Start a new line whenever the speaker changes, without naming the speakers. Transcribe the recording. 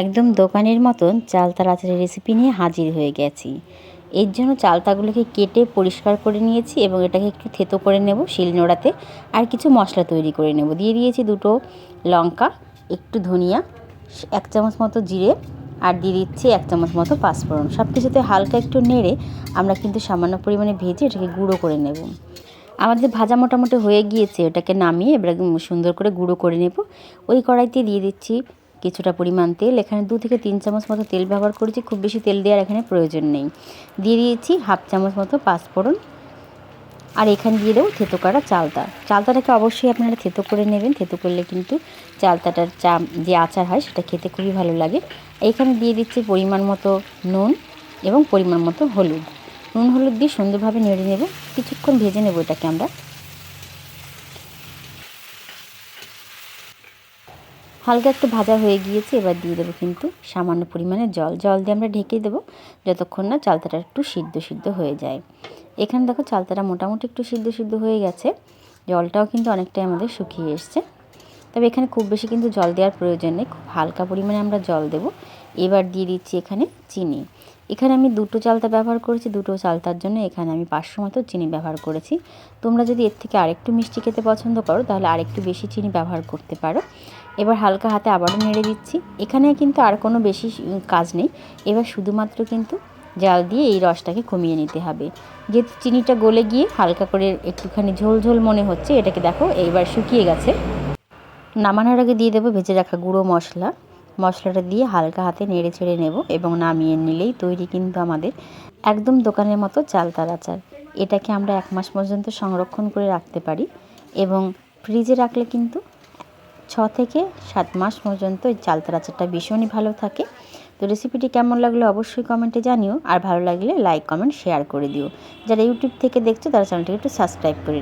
একদম দোকানের মতন চালতার আচারের রেসিপি নিয়ে হাজির হয়ে গেছি। এর জন্য চালতাগুলোকে কেটে পরিষ্কার করে নিয়েছি এবং এটাকে একটু থেতো করে নেব শিলনোড়াতে আর কিছু মশলা তৈরি করে নেব। দিয়ে দিয়েছি দুটো লঙ্কা, একটু ধনিয়া, এক চামচ মতো জিরে আর দিয়ে দিচ্ছি এক চামচ মতো পাঁচফোড়ন। সব কিছুতে হালকা একটু নেড়ে আমরা কিন্তু সামান্য পরিমাণে ভেজে এটাকে গুঁড়ো করে নেব। আমাদের ভাজা মোটামুটি হয়ে গিয়েছে। ওটাকে নামিয়ে এবার সুন্দর করে গুঁড়ো করে নেব। ওই কড়াইতে দিয়ে দিচ্ছি কিছুটা পরিমাণ তেল। এখানে দু থেকে তিন চামচ মতো তেল ব্যবহার করেছি। খুব বেশি তেল দেওয়ার এখানে প্রয়োজন নেই। দিয়ে দিয়েছি হাফ চামচ মতো পাঁচফোড়ন। আর এখানে দিয়ে দেবো থেতো করা চালতা। চালতাটাকে অবশ্যই আপনারা থেতো করে নেবেন। থেতো করলে কিন্তু চালতাটার চা যে আচার হয়, সেটা খেতে খুবই ভালো লাগে। এখানে দিয়ে দিচ্ছি পরিমাণ মতো নুন এবং পরিমাণ মতো হলুদ। নুন হলুদ দিয়ে সুন্দরভাবে নেড়ে নেব। কিছুক্ষণ ভেজে নেব এটাকে আমরা। হালকা একটু ভাজা হয়ে গিয়েছে, এবার দিয়ে দেবো কিন্তু সামান্য পরিমাণে জল। জল দিয়ে আমরা ঢেকে দেবো যতক্ষণ না চালতাটা একটু সিদ্ধ সিদ্ধ হয়ে যায়। এখানে দেখো চালতাটা মোটামুটি একটু সিদ্ধ সিদ্ধ হয়ে গেছে। জলটাও কিন্তু অনেকটাই আমাদের শুকিয়ে এসছে। তবে এখানে খুব বেশি কিন্তু জল দেওয়ার প্রয়োজন নেই, খুব হালকা পরিমাণে আমরা জল দেব। এবার দিয়ে দিচ্ছি এখানে চিনি। এখানে আমি দুটো চালতা ব্যবহার করেছি, দুটো চালতার জন্য এখানে আমি পাঁচশো মতো চিনি ব্যবহার করেছি। তোমরা যদি এর থেকে আরেকটু মিষ্টি খেতে পছন্দ করো, তাহলে আরেকটু বেশি চিনি ব্যবহার করতে পারো। এবার হালকা হাতে আবারও নেড়ে দিচ্ছি। এখানে কিন্তু আর কোনো বেশি কাজ নেই। এবার শুধুমাত্র কিন্তু জাল দিয়ে এই রসটাকে কমিয়ে নিতে হবে। যেহেতু চিনিটা গলে গিয়ে হালকা করে একটুখানি ঝোল ঝোল মনে হচ্ছে, এটাকে দেখো, এইবার শুকিয়ে গেছে। নামানোর আগে দিয়ে দেবো ভেজে রাখা গুঁড়ো মশলা। মশলাটা দিয়ে হালকা হাতে নেড়ে ছেড়ে নেব এবং নামিয়ে নিলেই তৈরি কিন্তু আমাদের একদম দোকানের মতো চালতার আচার এটাকে আমরা এক মাস পর্যন্ত সংরক্ষণ করে রাখতে পারি এবং ফ্রিজে রাখলে কিন্তু ছ থেকে সাত মাস পর্যন্ত এই চালতার আচারটা ভীষণই ভালো থাকে। তো রেসিপিটি কেমন লাগল অবশ্যই কমেন্টে জানিও। আর ভালো লাগলে লাইক, কমেন্ট, শেয়ার করে দিও। যারা ইউটিউব থেকে দেখছ তারা চ্যানেলটিকে একটু সাবস্ক্রাইব করে